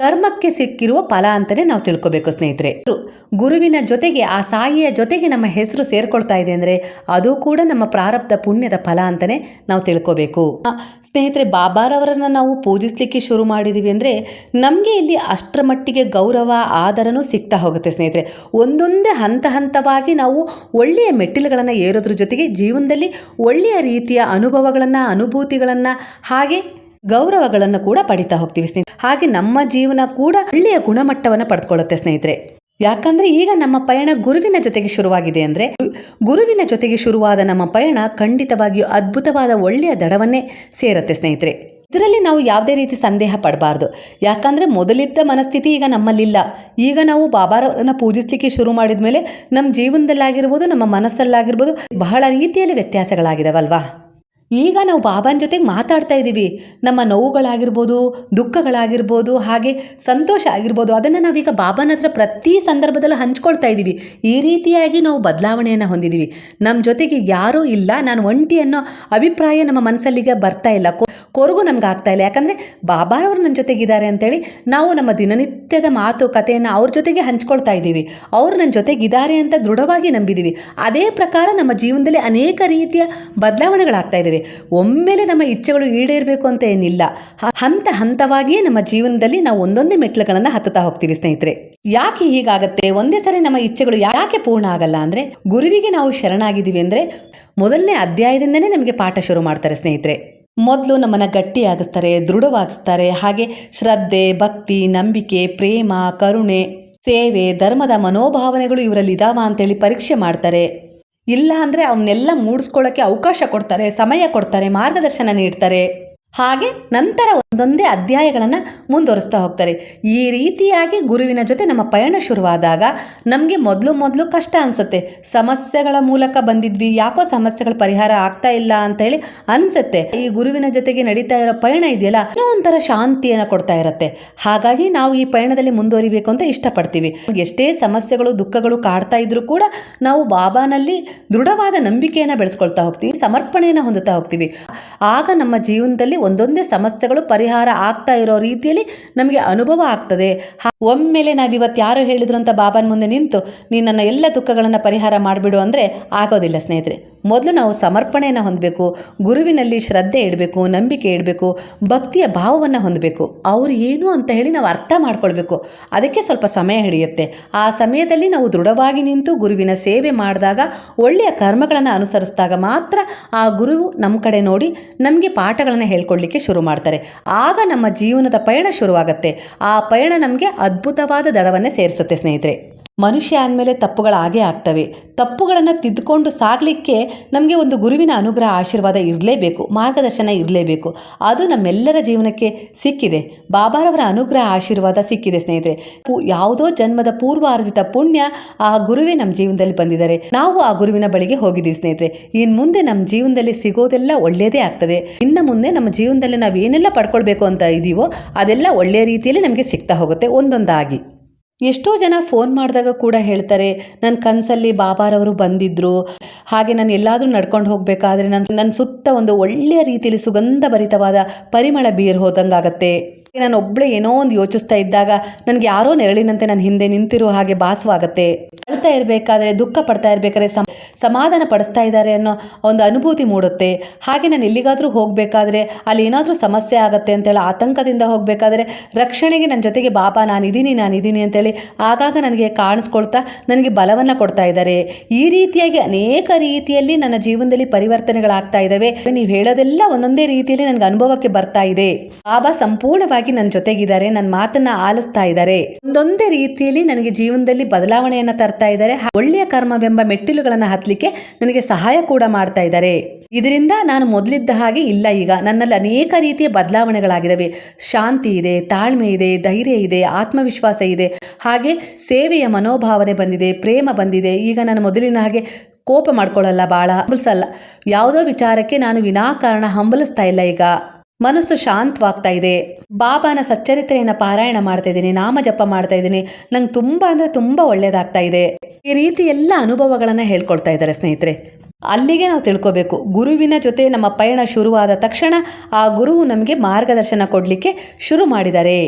ಕರ್ಮಕ್ಕೆ ಸಿಕ್ಕಿರುವ ಫಲ ಅಂತಲೇ ನಾವು ತಿಳ್ಕೊಬೇಕು, ಸ್ನೇಹಿತರೆ. ಗುರುವಿನ ಜೊತೆಗೆ, ಆ ಸಾಯಿಯ ಜೊತೆಗೆ ನಮ್ಮ ಹೆಸರು ಸೇರ್ಕೊಳ್ತಾ ಇದೆ ಅಂದರೆ ಅದು ಕೂಡ ನಮ್ಮ ಪ್ರಾರಬ್ಧ ಪುಣ್ಯದ ಫಲ ಅಂತಲೇ ನಾವು ತಿಳ್ಕೊಬೇಕು. ಸ್ನೇಹಿತರೆ, ಬಾಬಾರವರನ್ನು ನಾವು ಪೂಜಿಸಲಿಕ್ಕೆ ಶುರು ಮಾಡಿದ್ದೀವಿ ಅಂದರೆ ನಮಗೆ ಇಲ್ಲಿ ಅಷ್ಟರ ಮಟ್ಟಿಗೆ ಗೌರವ, ಆದರನೂ ಸಿಗ್ತಾ ಹೋಗುತ್ತೆ, ಸ್ನೇಹಿತರೆ. ಒಂದೊಂದೇ ಹಂತ ಹಂತವಾಗಿ ನಾವು ಒಳ್ಳೆಯ ಮೆಟ್ಟಿಲುಗಳನ್ನು ಏರೋದ್ರ ಜೊತೆಗೆ ಜೀವನದಲ್ಲಿ ಒಳ್ಳೆಯ ರೀತಿಯ ಅನುಭವಗಳನ್ನು, ಅನುಭೂತಿಗಳನ್ನು ಹಾಗೆ ಗೌರವಗಳನ್ನು ಕೂಡ ಪಡಿತಾ ಹೋಗ್ತೀವಿ ಸ್ನೇಹಿತರೆ. ಹಾಗೆ ನಮ್ಮ ಜೀವನ ಕೂಡ ಒಳ್ಳೆಯ ಗುಣಮಟ್ಟವನ್ನು ಪಡೆದುಕೊಳ್ಳುತ್ತೆ ಸ್ನೇಹಿತರೆ. ಯಾಕಂದ್ರೆ ಈಗ ನಮ್ಮ ಪಯಣ ಗುರುವಿನ ಜೊತೆಗೆ ಶುರುವಾಗಿದೆ ಅಂದ್ರೆ ಗುರುವಿನ ಜೊತೆಗೆ ಶುರುವಾದ ನಮ್ಮ ಪಯಣ ಖಂಡಿತವಾಗಿಯೂ ಅದ್ಭುತವಾದ ಒಳ್ಳೆಯ ದಡವನ್ನೇ ಸೇರುತ್ತೆ ಸ್ನೇಹಿತರೆ. ಇದರಲ್ಲಿ ನಾವು ಯಾವುದೇ ರೀತಿ ಸಂದೇಹ ಪಡಬಾರ್ದು. ಯಾಕಂದ್ರೆ ಮೊದಲಿದ್ದ ಮನಸ್ಥಿತಿ ಈಗ ನಮ್ಮಲ್ಲಿಲ್ಲ. ಈಗ ನಾವು ಬಾಬಾರವರನ್ನ ಪೂಜಿಸಲಿಕ್ಕೆ ಶುರು ಮಾಡಿದ ಮೇಲೆ ನಮ್ಮ ಜೀವನದಲ್ಲಾಗಿರ್ಬೋದು, ನಮ್ಮ ಮನಸ್ಸಲ್ಲಾಗಿರ್ಬೋದು ಬಹಳ ರೀತಿಯಲ್ಲಿ ವ್ಯತ್ಯಾಸಗಳಾಗಿದಾವಲ್ವಾ? ಈಗ ನಾವು ಬಾಬಾನ ಜೊತೆಗೆ ಮಾತಾಡ್ತಾ ಇದ್ದೀವಿ. ನಮ್ಮ ನೋವುಗಳಾಗಿರ್ಬೋದು, ದುಃಖಗಳಾಗಿರ್ಬೋದು, ಹಾಗೆ ಸಂತೋಷ ಆಗಿರ್ಬೋದು, ಅದನ್ನು ನಾವೀಗ ಬಾಬಾನ ಹತ್ರ ಪ್ರತಿ ಸಂದರ್ಭದಲ್ಲೂ ಹಂಚ್ಕೊಳ್ತಾ ಇದ್ದೀವಿ. ಈ ರೀತಿಯಾಗಿ ನಾವು ಬದಲಾವಣೆಯನ್ನು ಹೊಂದಿದ್ದೀವಿ. ನಮ್ಮ ಜೊತೆಗೆ ಯಾರೂ ಇಲ್ಲ. ನಾನು ಒಂಟಿ ಅನ್ನೋ ಅಭಿಪ್ರಾಯ ನಮ್ಮ ಮನಸ್ಸಲ್ಲಿಗೆ ಬರ್ತಾ ಇಲ್ಲ. ಕೊರಗು ನಮ್ಗೆ ಆಗ್ತಾ ಇಲ್ಲ. ಯಾಕಂದರೆ ಬಾಬಾರವರು ನನ್ನ ಜೊತೆಗಿದ್ದಾರೆ ಅಂತೇಳಿ ನಾವು ನಮ್ಮ ದಿನನಿತ್ಯದ ಮಾತು, ಕಥೆಯನ್ನು ಅವ್ರ ಜೊತೆಗೆ ಹಂಚ್ಕೊಳ್ತಾ ಇದ್ದೀವಿ. ಅವರು ನನ್ನ ಜೊತೆಗಿದ್ದಾರೆ ಅಂತ ದೃಢವಾಗಿ ನಂಬಿದ್ದೀವಿ ಅದೇ ಪ್ರಕಾರ ನಮ್ಮ ಜೀವನದಲ್ಲಿ ಅನೇಕ ರೀತಿಯ ಬದಲಾವಣೆಗಳಾಗ್ತಾ ಇದ್ದಾವೆ ಒಮ್ಮೆಲೆ ನಮ್ಮ ಇಚ್ಛೆಗಳು ಈಡೇರಬೇಕು ಅಂತ ಏನಿಲ್ಲ. ಹಂತ ಹಂತವಾಗಿಯೇ ನಮ್ಮ ಜೀವನದಲ್ಲಿ ನಾವು ಒಂದೊಂದೇ ಮೆಟ್ಲುಗಳನ್ನು ಹತ್ತುತ್ತಾ ಹೋಗ್ತೀವಿ ಸ್ನೇಹಿತರೆ. ಯಾಕೆ ಹೀಗಾಗತ್ತೆ? ಒಂದೇ ಸರಿ ನಮ್ಮ ಇಚ್ಛೆಗಳು ಯಾಕೆ ಪೂರ್ಣ ಆಗಲ್ಲ ಅಂದರೆ ಗುರುವಿಗೆ ನಾವು ಶರಣಾಗಿದ್ದೀವಿ ಅಂದರೆ ಮೊದಲನೇ ಅಧ್ಯಾಯದಿಂದನೇ ನಮಗೆ ಪಾಠ ಶುರು ಮಾಡ್ತಾರೆ ಸ್ನೇಹಿತರೆ. ಮೊದಲು ನಮ್ಮನ್ನು ಗಟ್ಟಿಯಾಗಿಸ್ತಾರೆ, ದೃಢವಾಗಿಸ್ತಾರೆ. ಹಾಗೆ ಶ್ರದ್ಧೆ, ಭಕ್ತಿ, ನಂಬಿಕೆ, ಪ್ರೇಮ, ಕರುಣೆ, ಸೇವೆ, ಧರ್ಮದ ಮನೋಭಾವನೆಗಳು ಇವರಲ್ಲಿ ಇದಾವ ಅಂತೇಳಿ ಪರೀಕ್ಷೆ ಮಾಡ್ತಾರೆ. ಇಲ್ಲ ಅಂದರೆ ಅವನ್ನೆಲ್ಲ ಮೂಡಿಸ್ಕೊಳ್ಳೋಕ್ಕೆ ಅವಕಾಶ ಕೊಡ್ತಾರೆ ಸಮಯ ಕೊಡ್ತಾರೆ ಮಾರ್ಗದರ್ಶನ ನೀಡ್ತಾರೆ. ಹಾಗೆ ನಂತರ ಒಂದೊಂದೇ ಅಧ್ಯಾಯಗಳನ್ನು ಮುಂದುವರಿಸ್ತಾ ಹೋಗ್ತಾರೆ. ಈ ರೀತಿಯಾಗಿ ಗುರುವಿನ ಜೊತೆ ನಮ್ಮ ಪಯಣ ಶುರುವಾದಾಗ ನಮಗೆ ಮೊದಲು ಮೊದಲು ಕಷ್ಟ ಅನಿಸುತ್ತೆ. ಸಮಸ್ಯೆಗಳ ಮೂಲಕ ಬಂದಿದ್ವಿ, ಯಾಕೋ ಸಮಸ್ಯೆಗಳ ಪರಿಹಾರ ಆಗ್ತಾ ಇಲ್ಲ ಅಂತ ಹೇಳಿ ಅನಿಸುತ್ತೆ. ಈ ಗುರುವಿನ ಜೊತೆಗೆ ನಡೀತಾ ಇರೋ ಪಯಣ ಇದೆಯಲ್ಲ, ಏನೋ ಒಂಥರ ಶಾಂತಿಯನ್ನು ಕೊಡ್ತಾ ಇರುತ್ತೆ. ಹಾಗಾಗಿ ನಾವು ಈ ಪಯಣದಲ್ಲಿ ಮುಂದುವರಿಬೇಕು ಅಂತ ಇಷ್ಟಪಡ್ತೀವಿ. ಎಷ್ಟೇ ಸಮಸ್ಯೆಗಳು, ದುಃಖಗಳು ಕಾಡ್ತಾ ಇದ್ರೂ ಕೂಡ ನಾವು ಬಾಬಾನಲ್ಲಿ ದೃಢವಾದ ನಂಬಿಕೆಯನ್ನು ಬೆಳೆಸ್ಕೊಳ್ತಾ ಹೋಗ್ತೀವಿ, ಸಮರ್ಪಣೆಯನ್ನು ಹೊಂದುತ್ತಾ ಹೋಗ್ತೀವಿ. ಆಗ ನಮ್ಮ ಜೀವನದಲ್ಲಿ ಒಂದೊಂದೇ ಸಮಸ್ಯೆಗಳು ಪರಿಹಾರ ಆಗ್ತಾ ಇರೋ ರೀತಿಯಲ್ಲಿ ನಮಗೆ ಅನುಭವ ಆಗ್ತದೆ. ಒಮ್ಮೆಲೆ ನಾವಿವತ್ತು ಯಾರು ಹೇಳಿದ್ರು ಅಂತ ಬಾಬಾನ ಮುಂದೆ ನಿಂತು ನೀನು ನನ್ನ ಎಲ್ಲ ದುಃಖಗಳನ್ನು ಪರಿಹಾರ ಮಾಡಿಬಿಡು ಅಂದರೆ ಆಗೋದಿಲ್ಲ ಸ್ನೇಹಿತರೆ. ಮೊದಲು ನಾವು ಸಮರ್ಪಣೆಯನ್ನು ಹೊಂದಬೇಕು, ಗುರುವಿನಲ್ಲಿ ಶ್ರದ್ಧೆ ಇಡಬೇಕು, ನಂಬಿಕೆ ಇಡಬೇಕು, ಭಕ್ತಿಯ ಭಾವವನ್ನು ಹೊಂದಬೇಕು. ಅವರು ಏನು ಅಂತ ಹೇಳಿ ನಾವು ಅರ್ಥ ಮಾಡ್ಕೊಳ್ಬೇಕು. ಅದಕ್ಕೆ ಸ್ವಲ್ಪ ಸಮಯ ಹಿಡಿಯುತ್ತೆ. ಆ ಸಮಯದಲ್ಲಿ ನಾವು ದೃಢವಾಗಿ ನಿಂತು ಗುರುವಿನ ಸೇವೆ ಮಾಡಿದಾಗ, ಒಳ್ಳೆಯ ಕರ್ಮಗಳನ್ನು ಅನುಸರಿಸಿದಾಗ ಮಾತ್ರ ಆ ಗುರು ನಮ್ಮ ಕಡೆ ನೋಡಿ ನಮಗೆ ಪಾಠಗಳನ್ನು ಹೇಳ್ಕೊಳ್ಳಿಕ್ಕೆ ಶುರು ಮಾಡ್ತಾರೆ. ಆಗ ನಮ್ಮ ಜೀವನದ ಪಯಣ ಶುರುವಾಗುತ್ತೆ. ಆ ಪಯಣ ನಮಗೆ ಅದ್ಭುತವಾದ ದಡವನ್ನೇ ಸೇರಿಸುತ್ತೆ ಸ್ನೇಹಿತರೆ. ಮನುಷ್ಯ ಅಂದಮೇಲೆ ತಪ್ಪುಗಳಾಗೇ ಆಗ್ತವೆ. ತಪ್ಪುಗಳನ್ನು ತಿದ್ದುಕೊಂಡು ಸಾಗಲಿಕ್ಕೆ ನಮಗೆ ಒಂದು ಗುರುವಿನ ಅನುಗ್ರಹ ಆಶೀರ್ವಾದ ಇರಲೇಬೇಕು, ಮಾರ್ಗದರ್ಶನ ಇರಲೇಬೇಕು. ಅದು ನಮ್ಮೆಲ್ಲರ ಜೀವನಕ್ಕೆ ಸಿಕ್ಕಿದೆ. ಬಾಬಾರವರ ಅನುಗ್ರಹ ಆಶೀರ್ವಾದ ಸಿಕ್ಕಿದೆ ಸ್ನೇಹಿತರೆ. ಯಾವುದೋ ಜನ್ಮದ ಪೂರ್ವಾರ್ಜಿತ ಪುಣ್ಯ ಆ ಗುರುವೇ ನಮ್ಮ ಜೀವನದಲ್ಲಿ ಬಂದಿದ್ದಾರೆ. ನಾವು ಆ ಗುರುವಿನ ಬಳಿಗೆ ಹೋಗಿದ್ದೀವಿ ಸ್ನೇಹಿತರೆ. ಇನ್ನು ಮುಂದೆ ನಮ್ಮ ಜೀವನದಲ್ಲಿ ಸಿಗೋದೆಲ್ಲ ಒಳ್ಳೆಯದೇ ಆಗ್ತದೆ. ಇನ್ನು ಮುಂದೆ ನಮ್ಮ ಜೀವನದಲ್ಲಿ ನಾವು ಏನೆಲ್ಲ ಪಡ್ಕೊಳ್ಬೇಕು ಅಂತ ಇದೀವೋ ಅದೆಲ್ಲ ಒಳ್ಳೆಯ ರೀತಿಯಲ್ಲಿ ನಮಗೆ ಸಿಗ್ತಾ ಹೋಗುತ್ತೆ ಒಂದೊಂದಾಗಿ. ಎಷ್ಟೋ ಜನ ಫೋನ್ ಮಾಡಿದಾಗ ಕೂಡ ಹೇಳ್ತಾರೆ ನನ್ನ ಕನಸಲ್ಲಿ ಬಾಬಾರವರು ಬಂದಿದ್ದರು ಹಾಗೆ ನಾನು ಎಲ್ಲಾದರೂ ನಡ್ಕೊಂಡು ಹೋಗಬೇಕಾದ್ರೆ ನನ್ನ ನನ್ನ ಸುತ್ತ ಒಂದು ಒಳ್ಳೆಯ ರೀತಿಯಲ್ಲಿ ಸುಗಂಧ ಭರಿತವಾದ ಪರಿಮಳ ಬೀರ್ ಹೋದಂಗಾಗತ್ತೆ. ನಾನು ಒಬ್ಳೆ ಏನೋ ಒಂದು ಯೋಚಿಸ್ತಾ ಇದ್ದಾಗ ನನಗೆ ಯಾರೋ ನೆರಳಿನಂತೆ ನನ್ನ ಹಿಂದೆ ನಿಂತಿರೋ ಹಾಗೆ ಭಾಸವಾಗುತ್ತೆ. ಅಳ್ತಾ ಇರಬೇಕಾದ್ರೆ, ದುಃಖ ಪಡ್ತಾ ಇರಬೇಕಾದ್ರೆ ಸಮ, ಸಮಾಧಾನ ಪಡಿಸ್ತಾ ಇದ್ದಾರೆ ಅನ್ನೋ ಒಂದು ಅನುಭೂತಿ ಮೂಡುತ್ತೆ. ಹಾಗೆ ನಾನು ಎಲ್ಲಿಗಾದರೂ ಹೋಗಬೇಕಾದ್ರೆ, ಅಲ್ಲಿ ಏನಾದರೂ ಸಮಸ್ಯೆ ಆಗುತ್ತೆ ಅಂತೇಳಿ ಆತಂಕದಿಂದ ಹೋಗಬೇಕಾದ್ರೆ, ರಕ್ಷಣೆಗೆ ನನ್ನ ಜೊತೆಗೆ ಬಾಬಾ, ನಾನಿದ್ದೀನಿ ನಾನಿದ್ದೀನಿ ಅಂತೇಳಿ ಆಗಾಗ ನನಗೆ ಕಾಣಿಸ್ಕೊಳ್ತಾ ನನಗೆ ಬಲವನ್ನು ಕೊಡ್ತಾ ಇದ್ದಾರೆ. ಈ ರೀತಿಯಾಗಿ ಅನೇಕ ರೀತಿಯಲ್ಲಿ ನನ್ನ ಜೀವನದಲ್ಲಿ ಪರಿವರ್ತನೆಗಳಾಗ್ತಾ ಇದ್ದಾವೆ. ನೀವು ಹೇಳೋದೆಲ್ಲ ಒಂದೊಂದೇ ರೀತಿಯಲ್ಲಿ ನನಗೆ ಅನುಭವಕ್ಕೆ ಬರ್ತಾ ಇದೆ. ಬಾಬಾ, ಸಂಪೂರ್ಣವಾಗಿ ನನ್ನ ಜೊತೆಗಿದ್ದಾರೆ ನನ್ನ ಮಾತನ್ನ ಆಲಿಸ್ತಾ ಇದ್ದಾರೆ. ಒಂದೊಂದೇ ರೀತಿಯಲ್ಲಿ ನನಗೆ ಜೀವನದಲ್ಲಿ ಬದಲಾವಣೆಯನ್ನ ತರ್ತಾ ಇದ್ದಾರೆ ಒಳ್ಳೆಯ ಕರ್ಮವೆಂಬ ಮೆಟ್ಟಿಲುಗಳನ್ನ ಹತ್ತಲಿಕ್ಕೆ ನನಗೆ ಸಹಾಯ ಕೂಡ ಮಾಡ್ತಾ ಇದ್ದಾರೆ. ಇದರಿಂದ ನಾನು ಮೊದಲಿದ್ದ ಹಾಗೆ ಇಲ್ಲ ಈಗ. ನನ್ನಲ್ಲಿ ಅನೇಕ ರೀತಿಯ ಬದಲಾವಣೆಗಳಾಗಿದ್ದಾವೆ. ಶಾಂತಿ ಇದೆ, ತಾಳ್ಮೆ ಇದೆ, ಧೈರ್ಯ ಇದೆ, ಆತ್ಮವಿಶ್ವಾಸ ಇದೆ. ಹಾಗೆ ಸೇವೆಯ ಮನೋಭಾವನೆ ಬಂದಿದೆ, ಪ್ರೇಮ ಬಂದಿದೆ. ಈಗ ನಾನು ಮೊದಲಿನ ಹಾಗೆ ಕೋಪ ಮಾಡ್ಕೊಳ್ಳಲ್ಲ ಭಾಳ ಹಂಬಲಿಸಲ್ಲ. ಯಾವುದೋ ವಿಚಾರಕ್ಕೆ ನಾನು ವಿನಾಕಾರಣ ಹಂಬಲಿಸ್ತಾ ಇಲ್ಲ ಈಗ. ಮನಸ್ಸು ಶಾಂತವಾಗ್ತಾ ಇದೆ. ಬಾಬಾನ ಸಚ್ಚರಿತ್ರೆಯನ್ನು ಪಾರಾಯಣ ಮಾಡ್ತಾ ಇದ್ದೀನಿ, ನಾಮ ಜಪ ಮಾಡ್ತಾ ಇದ್ದೀನಿ. ನಂಗೆ ತುಂಬ ಅಂದರೆ ತುಂಬ ಒಳ್ಳೆಯದಾಗ್ತಾ ಇದೆ. ಈ ರೀತಿ ಎಲ್ಲ ಅನುಭವಗಳನ್ನು ಹೇಳ್ಕೊಳ್ತಾ ಇದ್ದಾರೆ ಸ್ನೇಹಿತರೆ. ಅಲ್ಲಿಗೆ ನಾವು ತಿಳ್ಕೋಬೇಕು. ಗುರುವಿನ ಜೊತೆ ನಮ್ಮ ಪಯಣ ಶುರುವಾದ ತಕ್ಷಣ ಆ ಗುರುವು ನಮಗೆ ಮಾರ್ಗದರ್ಶನ ಕೊಡಲಿಕ್ಕೆ ಶುರು ಮಾಡಿದ್ದಾರೆ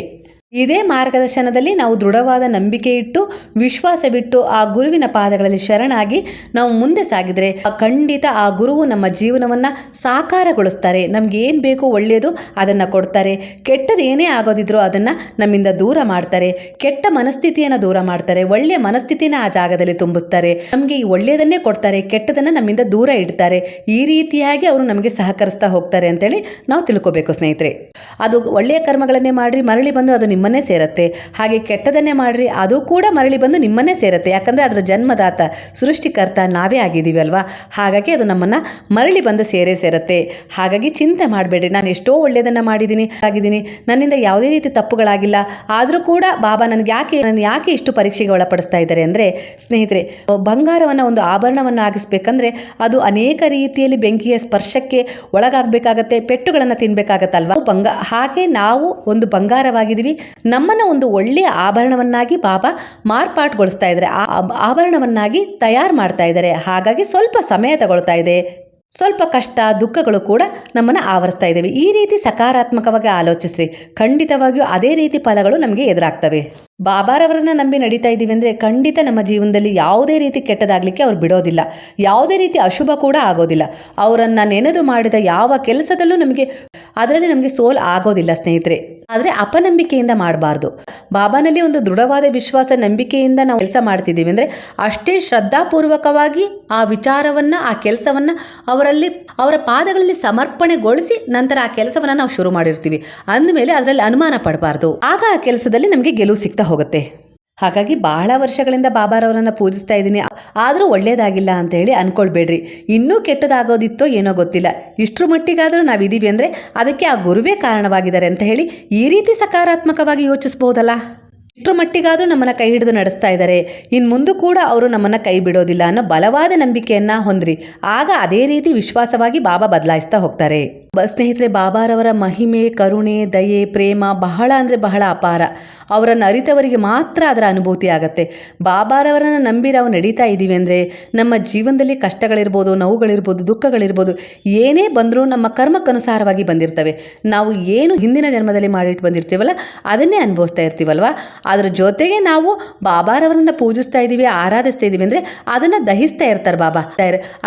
ಇದೇ ಮಾರ್ಗದರ್ಶನದಲ್ಲಿ ನಾವು ದೃಢವಾದ ನಂಬಿಕೆ ಇಟ್ಟು ವಿಶ್ವಾಸವಿಟ್ಟು ಆ ಗುರುವಿನ ಪಾದಗಳಲ್ಲಿ ಶರಣಾಗಿ ನಾವು ಮುಂದೆ ಸಾಗಿದರೆ ಖಂಡಿತ ಆ ಗುರುವು ನಮ್ಮ ಜೀವನವನ್ನು ಸಾಕಾರಗೊಳಿಸ್ತಾರೆ. ನಮ್ಗೆ ಏನು ಬೇಕು ಒಳ್ಳೆಯದು ಅದನ್ನು ಕೊಡ್ತಾರೆ. ಕೆಟ್ಟದ್ದು ಏನೇ ಆಗೋದಿದ್ರೂ ಅದನ್ನು ನಮ್ಮಿಂದ ದೂರ ಮಾಡ್ತಾರೆ. ಕೆಟ್ಟ ಮನಸ್ಥಿತಿಯನ್ನು ದೂರ ಮಾಡ್ತಾರೆ. ಒಳ್ಳೆಯ ಮನಸ್ಥಿತಿನ ಆ ಜಾಗದಲ್ಲಿ ತುಂಬಿಸ್ತಾರೆ. ನಮಗೆ ಈ ಒಳ್ಳೆಯದನ್ನೇ ಕೊಡ್ತಾರೆ. ಕೆಟ್ಟದನ್ನು ನಮ್ಮಿಂದ ದೂರ ಇಡ್ತಾರೆ. ಈ ರೀತಿಯಾಗಿ ಅವರು ನಮಗೆ ಸಹಕರಿಸ್ತಾ ಹೋಗ್ತಾರೆ ಅಂತೇಳಿ ನಾವು ತಿಳ್ಕೊಬೇಕು ಸ್ನೇಹಿತರೆ. ಅದು ಒಳ್ಳೆಯ ಕರ್ಮಗಳನ್ನೇ ಮಾಡಿ ಮರಳಿ ಬಂದು ಅದು ನಿಮ್ಮನ್ನೇ ಸೇರುತ್ತೆ. ಹಾಗೆ ಕೆಟ್ಟದನ್ನೇ ಮಾಡಿರಿ, ಅದು ಕೂಡ ಮರಳಿ ಬಂದು ನಿಮ್ಮನ್ನೇ ಸೇರುತ್ತೆ. ಯಾಕಂದರೆ ಅದರ ಜನ್ಮದಾತ, ಸೃಷ್ಟಿಕರ್ತ ನಾವೇ ಆಗಿದ್ದೀವಿ ಅಲ್ವಾ? ಹಾಗಾಗಿ ಅದು ನಮ್ಮನ್ನು ಮರಳಿ ಬಂದು ಸೇರೇ ಸೇರುತ್ತೆ. ಹಾಗಾಗಿ ಚಿಂತೆ ಮಾಡಬೇಡಿ ನಾನು ಎಷ್ಟೋ ಒಳ್ಳೆಯದನ್ನು ಮಾಡಿದ್ದೀನಿ, ಆಗಿದ್ದೀನಿ. ನನ್ನಿಂದ ಯಾವುದೇ ರೀತಿ ತಪ್ಪುಗಳಾಗಿಲ್ಲ. ಆದರೂ ಕೂಡ ಬಾಬಾ ನನಗೆ ಯಾಕೆ, ನಾನು ಯಾಕೆ ಇಷ್ಟು ಪರೀಕ್ಷೆಗೆ ಒಳಪಡಿಸ್ತಾ ಇದ್ದಾರೆ ಅಂದರೆ, ಸ್ನೇಹಿತರೆ, ಬಂಗಾರವನ್ನು ಒಂದು ಆಭರಣವನ್ನು ಆಗಿಸ್ಬೇಕಂದ್ರೆ ಅದು ಅನೇಕ ರೀತಿಯಲ್ಲಿ ಬೆಂಕಿಯ ಸ್ಪರ್ಶಕ್ಕೆ ಒಳಗಾಗಬೇಕಾಗತ್ತೆ, ಪೆಟ್ಟುಗಳನ್ನು ತಿನ್ಬೇಕಾಗತ್ತಲ್ವಾ? ಬಂಗ, ಹಾಗೆ ನಾವು ಒಂದು ಬಂಗಾರವಾಗಿದ್ದೀವಿ. ನಮ್ಮನ್ನು ಒಂದು ಒಳ್ಳೆಯ ಆಭರಣವನ್ನಾಗಿ ಬಾಬಾ ಮಾರ್ಪಾಟುಗೊಳಿಸ್ತಾ ಇದ್ದಾರೆ. ಆ ಆಭರಣವನ್ನಾಗಿ ತಯಾರು ಮಾಡ್ತಾ ಇದ್ದಾರೆ. ಹಾಗಾಗಿ ಸ್ವಲ್ಪ ಸಮಯ ತಗೊಳ್ತಾ ಇದೆ. ಸ್ವಲ್ಪ ಕಷ್ಟ, ದುಃಖಗಳು ಕೂಡ ನಮ್ಮನ್ನು ಆವರಿಸ್ತಾ ಇದ್ದೇವೆ. ಈ ರೀತಿ ಸಕಾರಾತ್ಮಕವಾಗಿ ಆಲೋಚಿಸ್ರಿ. ಖಂಡಿತವಾಗಿಯೂ ಅದೇ ರೀತಿ ಫಲಗಳು ನಮಗೆ ಎದುರಾಗ್ತವೆ. ಬಾಬಾರವರನ್ನ ನಂಬಿ ನಡೀತಾ ಇದ್ದೀವಿ ಅಂದರೆ ಖಂಡಿತ ನಮ್ಮ ಜೀವನದಲ್ಲಿ ಯಾವುದೇ ರೀತಿ ಕೆಟ್ಟದಾಗಲಿಕ್ಕೆ ಅವ್ರು ಬಿಡೋದಿಲ್ಲ. ಯಾವುದೇ ರೀತಿ ಅಶುಭ ಕೂಡ ಆಗೋದಿಲ್ಲ. ಅವರನ್ನು ನೆನೆದು ಮಾಡಿದ ಯಾವ ಕೆಲಸದಲ್ಲೂ ನಮಗೆ ಅದರಲ್ಲಿ ನಮಗೆ ಸೋಲ್ ಆಗೋದಿಲ್ಲ ಸ್ನೇಹಿತರೆ. ಆದರೆ ಅಪನಂಬಿಕೆಯಿಂದ ಮಾಡಬಾರ್ದು. ಬಾಬಾನಲ್ಲಿ ಒಂದು ದೃಢವಾದ ವಿಶ್ವಾಸ, ನಂಬಿಕೆಯಿಂದ ನಾವು ಕೆಲಸ ಮಾಡ್ತಿದ್ದೀವಿ ಅಂದರೆ ಅಷ್ಟೇ ಶ್ರದ್ಧಾಪೂರ್ವಕವಾಗಿ ಆ ವಿಚಾರವನ್ನು, ಆ ಕೆಲಸವನ್ನು ಅವರಲ್ಲಿ, ಅವರ ಪಾದಗಳಲ್ಲಿ ಸಮರ್ಪಣೆಗೊಳಿಸಿ ನಂತರ ಆ ಕೆಲಸವನ್ನು ನಾವು ಶುರು ಮಾಡಿರ್ತೀವಿ. ಅಂದಮೇಲೆ ಅದರಲ್ಲಿ ಅನುಮಾನ ಪಡಬಾರ್ದು. ಆಗ ಆ ಕೆಲಸದಲ್ಲಿ ನಮಗೆ ಗೆಲುವು ಸಿಗ್ತಾ ಹೋಗುತ್ತೆ. ಹಾಗಾಗಿ ಬಹಳ ವರ್ಷಗಳಿಂದ ಬಾಬಾರವರನ್ನು ಪೂಜಿಸ್ತಾ ಇದ್ದೀನಿ. ಆದರೂ ಒಳ್ಳೇದಾಗಿಲ್ಲ ಅಂತ ಹೇಳಿ ಅಂದ್ಕೊಳ್ಬೇಡ್ರಿ ಇನ್ನೂ ಕೆಟ್ಟದಾಗೋದಿತ್ತೋ ಏನೋ ಗೊತ್ತಿಲ್ಲ. ಇಷ್ಟರ ಮಟ್ಟಿಗಾದರೂ ನಾವಿದ್ದೀವಿ ಅಂದರೆ ಅದಕ್ಕೆ ಆ ಗುರುವೇ ಕಾರಣವಾಗಿದ್ದಾರೆ ಅಂತ ಹೇಳಿ ಈ ರೀತಿ ಸಕಾರಾತ್ಮಕವಾಗಿ ಯೋಚಿಸ್ಬೋದಲ್ಲ? ಇಷ್ಟರ ಮಟ್ಟಿಗಾದರೂ ನಮ್ಮನ್ನು ಕೈ ಹಿಡಿದು ನಡೆಸ್ತಾ ಇದ್ದಾರೆ. ಇನ್ನು ಮುಂದೆ ಕೂಡ ಅವರು ನಮ್ಮನ್ನು ಕೈ ಬಿಡೋದಿಲ್ಲ ಅನ್ನೋ ಬಲವಾದ ನಂಬಿಕೆಯನ್ನು ಹೊಂದ್ರಿ. ಆಗ ಅದೇ ರೀತಿ ವಿಶ್ವಾಸವಾಗಿ ಬಾಬಾ ಬದಲಾಯಿಸ್ತಾ ಹೋಗ್ತಾರೆ. ಸ್ನೇಹಿತರೆ, ಬಾಬಾರವರ ಮಹಿಮೆ, ಕರುಣೆ, ದಯೆ, ಪ್ರೇಮ ಬಹಳ ಅಂದರೆ ಬಹಳ ಅಪಾರ. ಅವರನ್ನು ಅರಿತವರಿಗೆ ಮಾತ್ರ ಅದರ ಅನುಭೂತಿ ಆಗುತ್ತೆ. ಬಾಬಾರವರನ್ನು ನಂಬಿ ನಾವು ನಡೀತಾ ಇದ್ದೀವಿ ಅಂದರೆ ನಮ್ಮ ಜೀವನದಲ್ಲಿ ಕಷ್ಟಗಳಿರ್ಬೋದು, ನೋವುಗಳಿರ್ಬೋದು, ದುಃಖಗಳಿರ್ಬೋದು, ಏನೇ ಬಂದರೂ ನಮ್ಮ ಕರ್ಮಕ್ಕನುಸಾರವಾಗಿ ಬಂದಿರ್ತವೆ. ನಾವು ಏನು ಹಿಂದಿನ ಜನ್ಮದಲ್ಲಿ ಮಾಡಿಟ್ಟು ಬಂದಿರ್ತೀವಲ್ಲ, ಅದನ್ನೇ ಅನುಭವಿಸ್ತಾ ಇರ್ತೀವಲ್ವ? ಅದರ ಜೊತೆಗೆ ನಾವು ಬಾಬಾರವರನ್ನು ಪೂಜಿಸ್ತಾ ಇದ್ದೀವಿ, ಆರಾಧಿಸ್ತಾ ಇದ್ದೀವಿ ಅಂದರೆ ಅದನ್ನು ದಹಿಸ್ತಾ ಇರ್ತಾರೆ ಬಾಬಾ.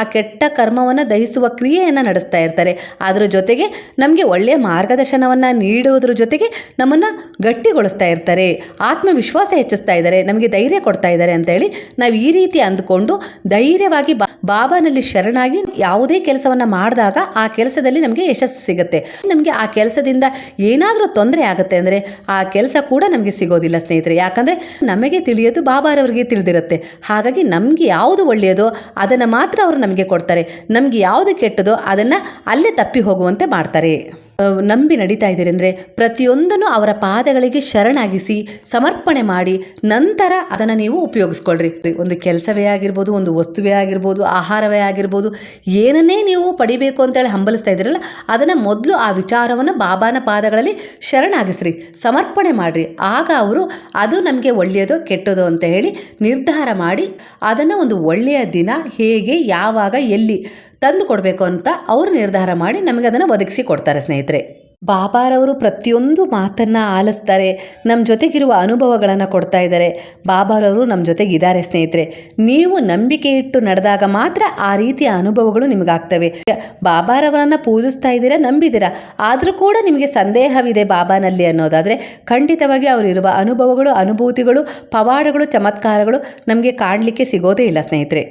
ಆ ಕೆಟ್ಟ ಕರ್ಮವನ್ನು ದಹಿಸುವ ಕ್ರಿಯೆಯನ್ನು ನಡೆಸ್ತಾ ಇರ್ತಾರೆ. ಅದರ ಜೊತೆಗೆ ನಮಗೆ ಒಳ್ಳೆಯ ಮಾರ್ಗದರ್ಶನವನ್ನು ನೀಡುವುದ್ರ ಜೊತೆಗೆ ನಮ್ಮನ್ನು ಗಟ್ಟಿಗೊಳಿಸ್ತಾ ಇರ್ತಾರೆ, ಆತ್ಮವಿಶ್ವಾಸ ಹೆಚ್ಚಿಸ್ತಾ ಇದ್ದಾರೆ, ನಮಗೆ ಧೈರ್ಯ ಕೊಡ್ತಾ ಇದ್ದಾರೆ ಅಂತೇಳಿ ನಾವು ಈ ರೀತಿ ಅಂದ್ಕೊಂಡು ಧೈರ್ಯವಾಗಿ ಬಾಬಾನಲ್ಲಿ ಶರಣಾಗಿ ಯಾವುದೇ ಕೆಲಸವನ್ನು ಮಾಡಿದಾಗ ಆ ಕೆಲಸದಲ್ಲಿ ನಮಗೆ ಯಶಸ್ಸು ಸಿಗುತ್ತೆ. ನಮಗೆ ಆ ಕೆಲಸದಿಂದ ಏನಾದರೂ ತೊಂದರೆ ಆಗುತ್ತೆ ಅಂದರೆ ಆ ಕೆಲಸ ಕೂಡ ನಮಗೆ ಸಿಗೋದಿಲ್ಲ ಸ್ನೇಹಿತರೆ. ಯಾಕಂದರೆ ನಮಗೆ ತಿಳಿಯೋದು ಬಾಬಾರವರಿಗೆ ತಿಳಿದಿರುತ್ತೆ. ಹಾಗಾಗಿ ನಮಗೆ ಯಾವುದು ಒಳ್ಳೆಯದೋ ಅದನ್ನು ಮಾತ್ರ ಅವರು ನಮಗೆ ಕೊಡ್ತಾರೆ. ನಮಗೆ ಯಾವುದು ಕೆಟ್ಟದೋ ಅದನ್ನು ಅಲ್ಲೇ ತಪ್ಪಿ ಹೋಗುವಂತೆ ಮಾಡ್ತಾರೆ. ನಂಬಿ ನಡೀತಾ ಇದ್ದೀರಿ ಅಂದರೆ ಪ್ರತಿಯೊಂದನ್ನು ಅವರ ಪಾದಗಳಿಗೆ ಶರಣಾಗಿಸಿ ಸಮರ್ಪಣೆ ಮಾಡಿ ನಂತರ ಅದನ್ನು ನೀವು ಉಪಯೋಗಿಸ್ಕೊಳ್ರಿ. ಒಂದು ಕೆಲಸವೇ ಆಗಿರ್ಬೋದು, ಒಂದು ವಸ್ತುವೇ ಆಗಿರ್ಬೋದು, ಆಹಾರವೇ ಆಗಿರ್ಬೋದು, ಏನನ್ನೇ ನೀವು ಪಡಿಬೇಕು ಅಂತೇಳಿ ಹಂಬಲಿಸ್ತಾ ಇದ್ದೀರಲ್ಲ, ಅದನ್ನು ಮೊದಲು ಆ ವಿಚಾರವನ್ನು ಬಾಬಾನ ಪಾದಗಳಲ್ಲಿ ಶರಣಾಗಿಸ್ರಿ, ಸಮರ್ಪಣೆ ಮಾಡಿರಿ. ಆಗ ಅವರು ಅದು ನಮಗೆ ಒಳ್ಳೆಯದೋ ಕೆಟ್ಟದೋ ಅಂತ ಹೇಳಿ ನಿರ್ಧಾರ ಮಾಡಿ ಅದನ್ನು ಒಂದು ಒಳ್ಳೆಯ ದಿನ ಹೇಗೆ, ಯಾವಾಗ, ಎಲ್ಲಿ ತಂದು ಕೊಡಬೇಕು ಅಂತ ಅವರು ನಿರ್ಧಾರ ಮಾಡಿ ನಮಗೆ ಅದನ್ನು ಒದಗಿಸಿ ಕೊಡ್ತಾರೆ ಸ್ನೇಹಿತರೆ. ಬಾಬಾರವರು ಪ್ರತಿಯೊಂದು ಮಾತನ್ನು ಆಲಿಸ್ತಾರೆ ನಮ್ಮ ಜೊತೆಗಿರುವ ಅನುಭವಗಳನ್ನು ಕೊಡ್ತಾ ಇದ್ದಾರೆ. ಬಾಬಾರವರು ನಮ್ಮ ಜೊತೆಗಿದ್ದಾರೆ ಸ್ನೇಹಿತರೆ. ನೀವು ನಂಬಿಕೆ ಇಟ್ಟು ನಡೆದಾಗ ಮಾತ್ರ ಆ ರೀತಿಯ ಅನುಭವಗಳು ನಿಮಗಾಗ್ತವೆ. ಬಾಬಾರವರನ್ನು ಪೂಜಿಸ್ತಾ ಇದ್ದೀರಾ, ನಂಬಿದ್ದೀರಾ? ಆದರೂ ಕೂಡ ನಿಮಗೆ ಸಂದೇಹವಿದೆ ಬಾಬಾನಲ್ಲಿ ಅನ್ನೋದಾದರೆ, ಖಂಡಿತವಾಗಿ ಅವರಿರುವ ಅನುಭವಗಳು, ಅನುಭೂತಿಗಳು, ಪವಾಡಗಳು, ಚಮತ್ಕಾರಗಳು ನಮಗೆ ಕಾಣಲಿಕ್ಕೆ ಸಿಗೋದೇ ಇಲ್ಲ ಸ್ನೇಹಿತರೆ.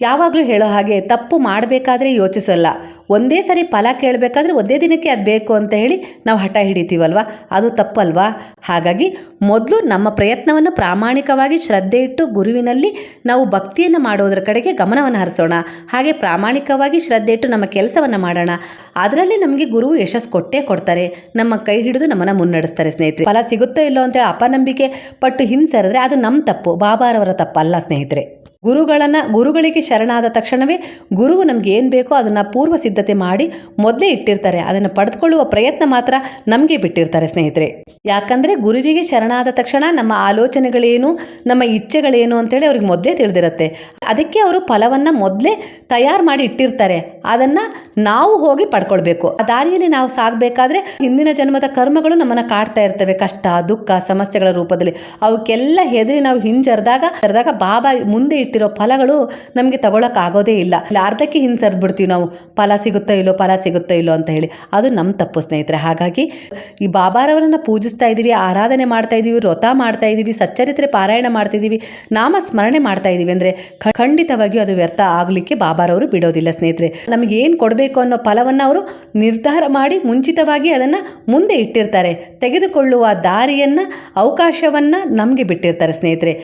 ಯಾವಾಗಲೂ ಹೇಳೋ ಹಾಗೆ ತಪ್ಪು ಮಾಡಬೇಕಾದ್ರೆ ಯೋಚಿಸಲ್ಲ. ಒಂದೇ ಸರಿ ಫಲ ಕೇಳಬೇಕಾದ್ರೆ ಒಂದೇ ದಿನಕ್ಕೆ ಅದು ಬೇಕು ಅಂತ ಹೇಳಿ ನಾವು ಹಠ ಹಿಡಿತೀವಲ್ವ? ಅದು ತಪ್ಪಲ್ವಾ? ಹಾಗಾಗಿ ಮೊದಲು ನಮ್ಮ ಪ್ರಯತ್ನವನ್ನು ಪ್ರಾಮಾಣಿಕವಾಗಿ ಶ್ರದ್ಧೆ ಇಟ್ಟು ಗುರುವಿನಲ್ಲಿ ನಾವು ಭಕ್ತಿಯನ್ನು ಮಾಡೋದ್ರ ಕಡೆಗೆ ಗಮನವನ್ನು ಹರಿಸೋಣ. ಹಾಗೆ ಪ್ರಾಮಾಣಿಕವಾಗಿ ಶ್ರದ್ಧೆ ಇಟ್ಟು ನಮ್ಮ ಕೆಲಸವನ್ನು ಮಾಡೋಣ. ಅದರಲ್ಲಿ ನಮಗೆ ಗುರುವು ಯಶಸ್ಸು ಕೊಟ್ಟೇ ಕೊಡ್ತಾರೆ. ನಮ್ಮ ಕೈ ಹಿಡಿದು ನಮ್ಮನ್ನು ಮುನ್ನಡೆಸ್ತಾರೆ ಸ್ನೇಹಿತರೆ. ಫಲ ಸಿಗುತ್ತೋ ಇಲ್ಲೋ ಅಂತೇಳಿ ಅಪನಂಬಿಕೆ ಪಟ್ಟು ಹಿಂಸರಿದ್ರೆ ಅದು ನಮ್ಮ ತಪ್ಪು. ಬಾಬಾರವರ ತಪ್ಪಲ್ಲ ಸ್ನೇಹಿತರೆ. ಗುರುಗಳನ್ನು ಗುರುಗಳಿಗೆ ಶರಣಾದ ತಕ್ಷಣವೇ ಗುರುವು ನಮ್ಗೆ ಏನು ಬೇಕೋ ಅದನ್ನು ಪೂರ್ವ ಸಿದ್ಧತೆ ಮಾಡಿ ಮೊದಲೇ ಇಟ್ಟಿರ್ತಾರೆ. ಅದನ್ನು ಪಡೆದುಕೊಳ್ಳುವ ಪ್ರಯತ್ನ ಮಾತ್ರ ನಮಗೆ ಬಿಟ್ಟಿರ್ತಾರೆ ಸ್ನೇಹಿತರೆ. ಯಾಕಂದರೆ ಗುರುವಿಗೆ ಶರಣಾದ ತಕ್ಷಣ ನಮ್ಮ ಆಲೋಚನೆಗಳೇನು, ನಮ್ಮ ಇಚ್ಛೆಗಳೇನು ಅಂತೇಳಿ ಅವ್ರಿಗೆ ಮೊದಲೇ ತಿಳಿದಿರುತ್ತೆ. ಅದಕ್ಕೆ ಅವರು ಫಲವನ್ನು ಮೊದಲೇ ತಯಾರು ಮಾಡಿ ಇಟ್ಟಿರ್ತಾರೆ. ಅದನ್ನು ನಾವು ಹೋಗಿ ಪಡ್ಕೊಳ್ಬೇಕು. ಆ ದಾರಿಯಲ್ಲಿ ನಾವು ಸಾಗಬೇಕಾದ್ರೆ ಹಿಂದಿನ ಜನ್ಮದ ಕರ್ಮಗಳು ನಮ್ಮನ್ನು ಕಾಡ್ತಾ ಇರ್ತವೆ. ಕಷ್ಟ, ದುಃಖ, ಸಮಸ್ಯೆಗಳ ರೂಪದಲ್ಲಿ. ಅವಕ್ಕೆಲ್ಲ ಹೆದರಿ ನಾವು ಹಿಂಜರಿದಾಗ ಸರಿದಾಗ ಬಾಬಾ ಮುಂದೆ ಇಟ್ಟಿರೋ ಫಲಗಳು ನಮಗೆ ತಗೊಳಕ್ಕಾಗೋದೇ ಇಲ್ಲ. ಇಲ್ಲ, ಅರ್ಧಕ್ಕೆ ಹಿಂಸರಿದು ಬಿಡ್ತೀವಿ ನಾವು. ಫಲ ಸಿಗುತ್ತೋ ಇಲ್ಲೋ, ಫಲ ಸಿಗುತ್ತೋ ಇಲ್ಲೋ ಅಂತ ಹೇಳಿ. ಅದು ನಮ್ಮ ತಪ್ಪು ಸ್ನೇಹಿತರೆ. ಹಾಗಾಗಿ ಈ ಬಾಬಾರವರನ್ನು ಪೂಜಿಸ್ತಾ ಇದ್ದೀವಿ ಆರಾಧನೆ ಮಾಡ್ತಾ ಇದ್ದೀವಿ ವ್ರತ ಮಾಡ್ತಾ ಇದ್ದೀವಿ ಸಚ್ಚರಿತ್ರೆ ಪಾರಾಯಣ ಮಾಡ್ತಿದ್ದೀವಿ ನಾಮ ಸ್ಮರಣೆ ಮಾಡ್ತಾ ಇದ್ದೀವಿ ಅಂದರೆ ಖಂಡಿತವಾಗಿಯೂ ಅದು ವ್ಯರ್ಥ ಆಗಲಿಕ್ಕೆ ಬಾಬಾರವರು ಬಿಡೋದಿಲ್ಲ ಸ್ನೇಹಿತರೆ. ನಮಗೆ ಏನು ಕೊಡಬೇಕು ಅನ್ನೋ ಫಲವನ್ನು ಅವರು ನಿರ್ಧಾರ ಮಾಡಿ ಮುಂಚಿತವಾಗಿ ಅದನ್ನು ಮುಂದೆ ಇಟ್ಟಿರ್ತಾರೆ. ತೆಗೆದುಕೊಳ್ಳುವ ದಾರಿಯನ್ನು, ಅವಕಾಶವನ್ನು ನಮಗೆ ಬಿಟ್ಟಿರ್ತಾರೆ ಸ್ನೇಹಿತರೆ.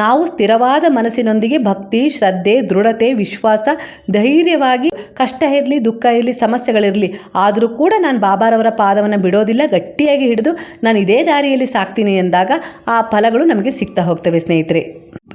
ನಾವು ಸ್ಥಿರವಾದ ಮನಸ್ಸಿನೊಂದಿಗೆ ಭಕ್ತಿ, ಶ್ರದ್ಧೆ, ದೃಢತೆ, ವಿಶ್ವಾಸ, ಧೈರ್ಯವಾಗಿ ಕಷ್ಟ ಇರಲಿ, ದುಃಖ ಇರಲಿ ಸಮಸ್ಯೆಗಳಿರಲಿ ಆದರೂ ಕೂಡ ನಾನು ಬಾಬಾರವರ ಪಾದವನ್ನು ಬಿಡೋದಿಲ್ಲ, ಗಟ್ಟಿಯಾಗಿ ಹಿಡಿದು ನಾನು ಇದೇ ದಾರಿಯಲ್ಲಿ ಸಾಕ್ತೀನಿ ಎಂದಾಗ ಆ ಫಲಗಳು ನಮಗೆ ಸಿಗ್ತಾ ಹೋಗ್ತವೆ ಸ್ನೇಹಿತರೆ.